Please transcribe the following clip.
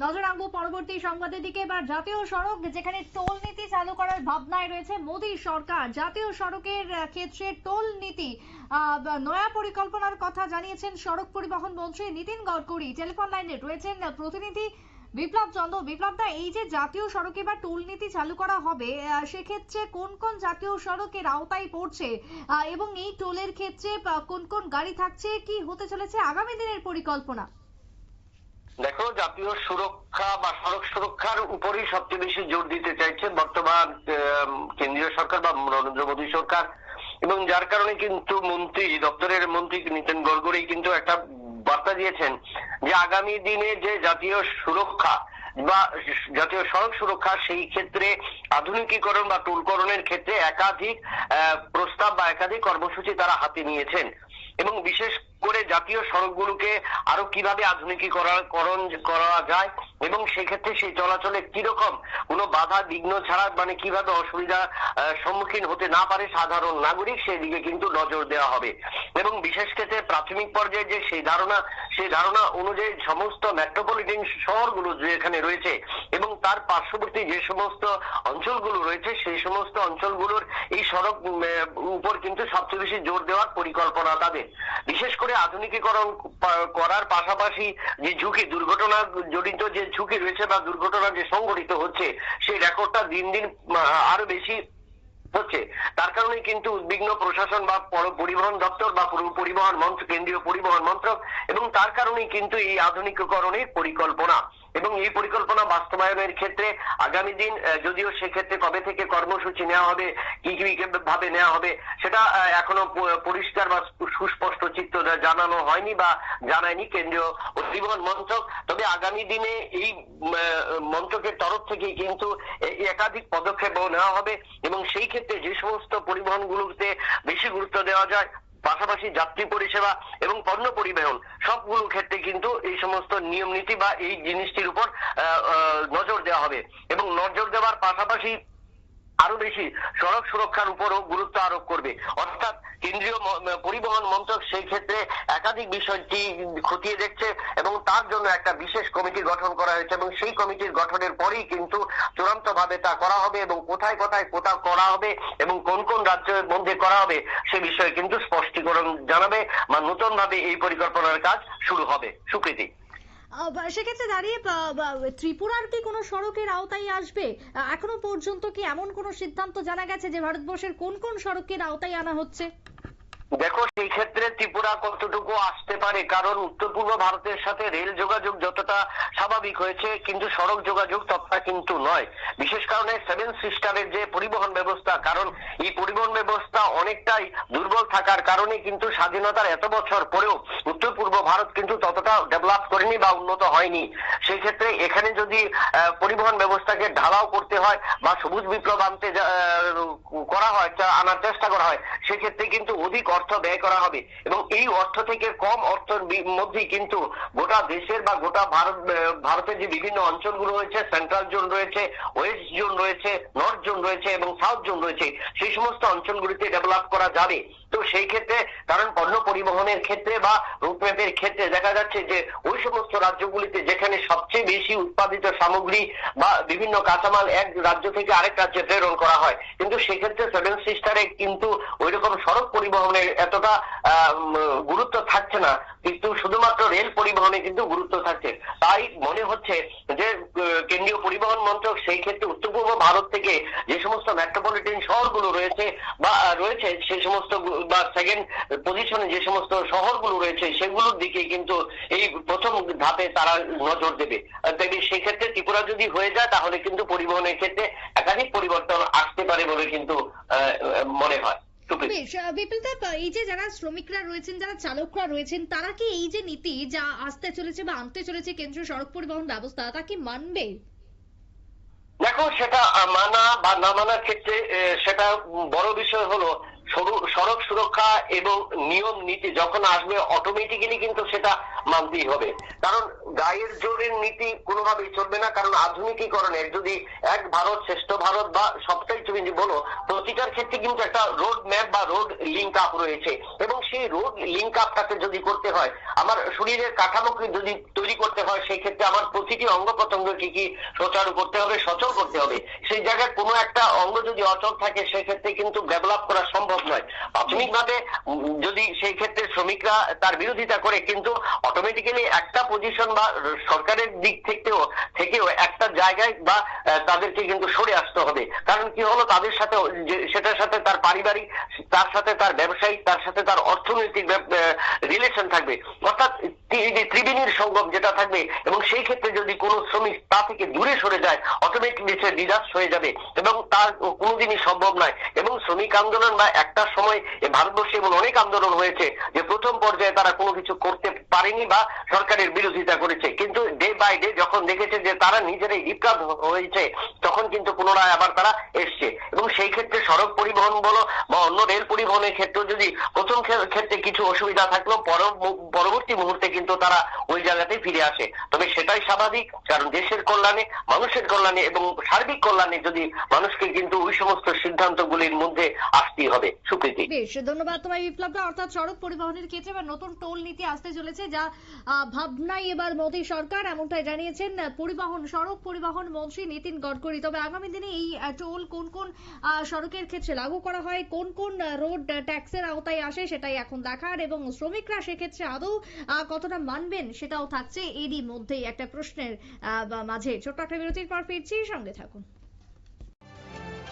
নজর রাখব পরবর্তী সংবাদের দিকে। এবার জাতীয় সড়ক, যেখানে টোল নীতি চালু করার ভাবনায় রয়েছে মোদী সরকার। জাতীয় সড়কের ক্ষেত্রে টোল নীতি নয়া পরিকল্পনার কথা জানিয়েছেন সড়ক পরিবহন মন্ত্রী নীতিন গডকরি। টেলিফোন লাইনে রয়েছেন প্রতিনিধি বিপ্লব চন্দ্র। বিপ্লব দা, এই যে জাতীয় সড়কে বা টোল নীতি চালু করা হবে সেক্ষেত্রে কোন কোন জাতীয় সড়কের আওতায় পড়ছে এবং এই টোলের ক্ষেত্রে কোন কোন গাড়ি থাকছে, কি হতে চলেছে আগামী দিনের পরিকল্পনা? দেখো, জাতীয় সুরক্ষা বা সড়ক সুরক্ষার উপরই সবচেয়ে বেশি জোর দিতে চাইছে বর্তমান কেন্দ্রীয় সরকার বা নরেন্দ্র মোদী সরকার। এবং যার কারণে কিন্তু মন্ত্রী, দপ্তরের মন্ত্রী নীতিন গডকরি কিন্তু একটা বার্তা দিয়েছেন যে আগামী দিনে যে জাতীয় সুরক্ষা বা জাতীয় সড়ক সুরক্ষা, সেই ক্ষেত্রে আধুনিকীকরণ বা টুলকরণের ক্ষেত্রে একাধিক প্রস্তাব বা একাধিক কর্মসূচি তারা হাতে নিয়েছেন। এবং বিশেষ করে জাতীয় সড়কগুলোকে আরও কীভাবে আধুনিকীকরণ করা যায় এবং সেক্ষেত্রে সেই চলাচলে কীরকম কোনো বাধা বিঘ্ন ছাড়া মানে কীভাবে অসুবিধা সম্মুখীন হতে না পারে সাধারণ নাগরিক, সেদিকে কিন্তু নজর দেওয়া হবে। এবং বিশেষ ক্ষেত্রে প্রাথমিক পর্যায়ে যে সেই ধারণা সেই ধারণা অনুযায়ী সমস্ত মেট্রোপলিটন শহরগুলো যে এখানে রয়েছে এবং তার পার্শ্ববর্তী যে সমস্ত অঞ্চলগুলো রয়েছে, সেই সমস্ত অঞ্চলগুলোর এই সড়ক উপর কিন্তু সবচেয়ে বেশি জোর দেওয়ার পরিকল্পনা তাদের। বিশেষ করে আধুনিকীকরণ করার পাশাপাশি যে ঝুঁকি, দুর্ঘটনা জড়িত যে ঝুঁকি রয়েছে বা দুর্ঘটনা যে সংঘটিত হচ্ছে, সেই রেকর্ডটা দিন দিন আরও বেশি হচ্ছে। তার কারণে কিন্তু উদ্বিগ্ন প্রশাসন বা পরিবহন দপ্তর বা পুর- পরিবহন মন্ত্র, কেন্দ্রীয় পরিবহন মন্ত্রক এবং তার কারণেই কিন্তু এই আধুনিকীকরণের পরিকল্পনা। এবং এই পরিকল্পনা বাস্তবায়নের ক্ষেত্রে আগামী দিন যদিও সেক্ষেত্রে কবে থেকে কর্মসূচি নেওয়া হবে, কি কি ভাবে নেওয়া হবে, সেটা এখনও পরিষ্কার বা সুস্পষ্ট চিত্র জানানো হয়নি বা জানায়নি কেন্দ্রীয় পরিবহন মন্ত্রক। তবে আগামী দিনে এই মন্ত্রকের তরফ থেকে কিন্তু একাধিক পদক্ষেপ নেওয়া হবে এবং সেই ক্ষেত্রে যে সমস্ত পরিবহনগুলোতে বেশি গুরুত্ব দেওয়া যায় পাশাপাশি যাত্রী পরিষেবা এবং পণ্য পরিবহন, সবগুলো ক্ষেত্রে কিন্তু এই সমস্ত নিয়ম নীতি বা এই জিনিসটির উপর নজর দেওয়া হবে। এবং নজর দেওয়ার পাশাপাশি আরও বেশি সড়ক সুরক্ষার উপরও গুরুত্ব আরোপ করবে। অর্থাৎ কেন্দ্রীয় পরিবহন মন্ত্রক সেই ক্ষেত্রে একাধিক বিষয়টি খতিয়ে দেখছে এবং তার জন্য একটা বিশেষ কমিটি গঠন করা হয়েছে এবং সেই কমিটির গঠনের পরেই কিন্তু চূড়ান্ত ভাবে তা করা হবে এবং কোথায় কোথায় কোথাও করা হবে এবং কোন কোন রাজ্যের মধ্যে করা হবে সে বিষয়ে কিন্তু স্পষ্টীকরণ জানাবে বা নতুন ভাবে এই পরিকল্পনার কাজ শুরু হবে। সুকৃতি। সেক্ষেত্রে দাঁড়িয়ে ত্রিপুরার কি কোনো সড়কের আওতায় আসবে? এখনও পর্যন্ত কি এমন কোনো সিদ্ধান্ত জানা গেছে যে ভারতবর্ষের কোন কোন সড়কের আওতায় আনা হচ্ছে? দেখো, সেই ক্ষেত্রে ত্রিপুরা কতটুকু আসতে পারে? কারণ উত্তর পূর্ব ভারতের সাথে রেল যোগাযোগ যতটা স্বাভাবিক হয়েছে, কিন্তু সড়ক যোগাযোগ ততটা কিন্তু নয়। বিশেষ কারণে সেভেন সিস্টারের যে পরিবহন ব্যবস্থা, কারণ এই পরিবহন ব্যবস্থা অনেকটাই দুর্বল থাকার কারণে কিন্তু স্বাধীনতার এত বছর পরেও উত্তর পূর্ব ভারত কিন্তু ততটা ডেভেলপ করেনি বা উন্নত হয়নি। সেই ক্ষেত্রে এখানে যদি পরিবহন ব্যবস্থাকে ঢালাও করতে হয় বা সবুজ বিপ্লব আনতে করা হয়, আনার চেষ্টা করা হয়, সেক্ষেত্রে কিন্তু অধিক অর্থ ব্যয় করা হবে। এবং এই অর্থ থেকে কম অর্থের মধ্যেই কিন্তু গোটা দেশের বা গোটা ভারত ভারতের যে বিভিন্ন অঞ্চলগুলো রয়েছে সেন্ট্রাল জোন রয়েছে ওয়েস্ট জোন রয়েছে নর্থ জোন রয়েছে এবং সাউথ জোন রয়েছে, সেই সমস্ত অঞ্চলগুলিতে ডেভেলপ করা যাবে। তো সেই ক্ষেত্রে, কারণ পণ্য পরিবহনের ক্ষেত্রে বা রুটম্যাপের ক্ষেত্রে দেখা যাচ্ছে যে, ওই সমস্ত রাজ্যগুলিতে যেখানে সবচেয়ে বেশি উৎপাদিত সামগ্রী বা বিভিন্ন কাঁচামাল এক রাজ্য থেকে আরেক রাজ্যে প্রেরণ করা হয়, কিন্তু সেক্ষেত্রে সেভেন সিস্টারে কিন্তু ওইরকম সড়ক পরিবহনের এতটা গুরুত্ব থাকছে না, কিন্তু শুধুমাত্র রেল পরিবহনে কিন্তু গুরুত্ব থাকছে। তাই মনে হচ্ছে যে কেন্দ্রীয় পরিবহন মন্ত্রক সেই ক্ষেত্রে উত্তর পূর্ব ভারত থেকে যে সমস্ত মেট্রোপলিটন শহরগুলো রয়েছে বা, রয়েছে সেই সমস্ত বা সেকেন্ড পজিশনে যে সমস্ত শহরগুলো রয়েছে সেগুলোর দিকে কিন্তু এই প্রথম ধাপে তারা নজর দেবে। তবে সেক্ষেত্রে ত্রিপুরা যদি হয়ে যায় তাহলে কিন্তু পরিবহনের ক্ষেত্রে একাধিক পরিবর্তন আসতে পারে বলে কিন্তু মনে হয়। এই যে যারা শ্রমিকরা রয়েছেন যারা চালকরা রয়েছেন তারা কি এই যে নীতি যা আসতে চলেছে বা আনতে চলেছে কেন্দ্রীয় সড়ক পরিবহন ব্যবস্থা তা কি মানবে? দেখো সেটা মানা বা না মানার ক্ষেত্রে সেটা বড় বিষয় হলো সড়ক সুরক্ষা এবং নিয়ম নীতি যখন আসবে অটোমেটিক্যালি কিন্তু সেটা মানতেই হবে। কারণ গায়ের জোরের নীতি কোনোভাবেই চলবে না, কারণ আধুনিকীকরণের যদি এক ভারত শ্রেষ্ঠ ভারত বা সবটাই তুমি যদি বলো, প্রতিটার ক্ষেত্রে কিন্তু একটা রোড ম্যাপ বা রোড লিঙ্ক আপ রয়েছে। এবং সেই রোড লিঙ্ক আপটাকে যদি করতে হয়, আমার শরীরের কাঠামোকে যদি তৈরি করতে হয় সেই ক্ষেত্রে আমার প্রতিটি অঙ্গ প্রত্যঙ্গকে কি সচারু করতে হবে, সচল করতে হবে? সেই জায়গায় কোনো একটা অঙ্গ যদি অচল থাকে, সেক্ষেত্রে কিন্তু ডেভেলপ করা সম্ভব নয়। প্রাথমিকভাবে যদি সেই ক্ষেত্রে শ্রমিকরা তার বিরোধিতা করে, কিন্তু অটোমেটিক্যালি একটা পজিশন বা সরকারের দিক থেকেও থেকেও একটা জায়গায় বা তাদেরকে কিন্তু সরে আসতে হবে। কারণ কি হলো? তাদের সাথে সেটার সাথে তার পারিবারিক, তার সাথে তার ব্যবসায়িক, তার সাথে তার অর্থনৈতিক রিলেশন থাকবে। অর্থাৎ ত্রিবেণীর সঙ্গম যেটা থাকবে, এবং সেই ক্ষেত্রে যদি কোনো শ্রমিক তা থেকে দূরে সরে যায় অটোমেটিকলি সে ডিজাস্ট হয়ে যাবে, এবং তার কোনোদিনই সম্ভব নয়। এবং শ্রমিক আন্দোলন বা একটা সময় ভারতবর্ষে এমন অনেক আন্দোলন হয়েছে, যে প্রথম পর্যায়ে তারা কোনো কিছু করতে পারেনি বা সরকারের বিরোধিতা করেছে। কিন্তু ডে বাই ডে যখন দেখেছে যে তারা নিজেরাই বিপ্লব হয়েছে, তখন কিন্তু পুনরায় আবার তারা এসছে। এবং সেই ক্ষেত্রে সড়ক পরিবহন বলো বা অন্য রেল পরিবহনের ক্ষেত্রে যদি প্রথম ক্ষেত্রে কিছু অসুবিধা থাকলেও পরবর্তী মুহূর্তে কিন্তু তারা ওই জায়গাতেই ফিরে আসে। তবে সেটাই স্বাভাবিক, কারণ দেশের কল্যাণে, মানুষের কল্যাণে এবং সার্বিক কল্যাণে যদি মানুষকে কিন্তু ওই সমস্ত সিদ্ধান্তগুলির মধ্যে আসতেই হবে। সুপ্রীতি। বেশ, ধন্যবাদ তোমায় বিপ্লবটা অর্থাৎ সড়ক পরিবহনের ক্ষেত্রে এবার নতুন টোল নীতি আসতে চলেছে, যা ভাবনাই এবার মোদী সরকার, এমনটাই জানিয়েছেন পরিবহন, সড়ক পরিবহন মন্ত্রী নীতিন গডকরি। তবে আগামী দিনে এই টোল কোন কোন সড়কের ক্ষেত্রে লাগু করা হয়, কোন কোন রোড ট্যাক্সের আওতায় আসে সেটাই এখন দেখার, এবং শ্রমিকরা সেক্ষেত্রে আদৌ কতটা মানবেন সেটাও থাকছে এরই মধ্যেই একটা প্রশ্নের মাঝে। ছোট্ট একটা বিরতির পর ফিরছি, সঙ্গে থাকুন।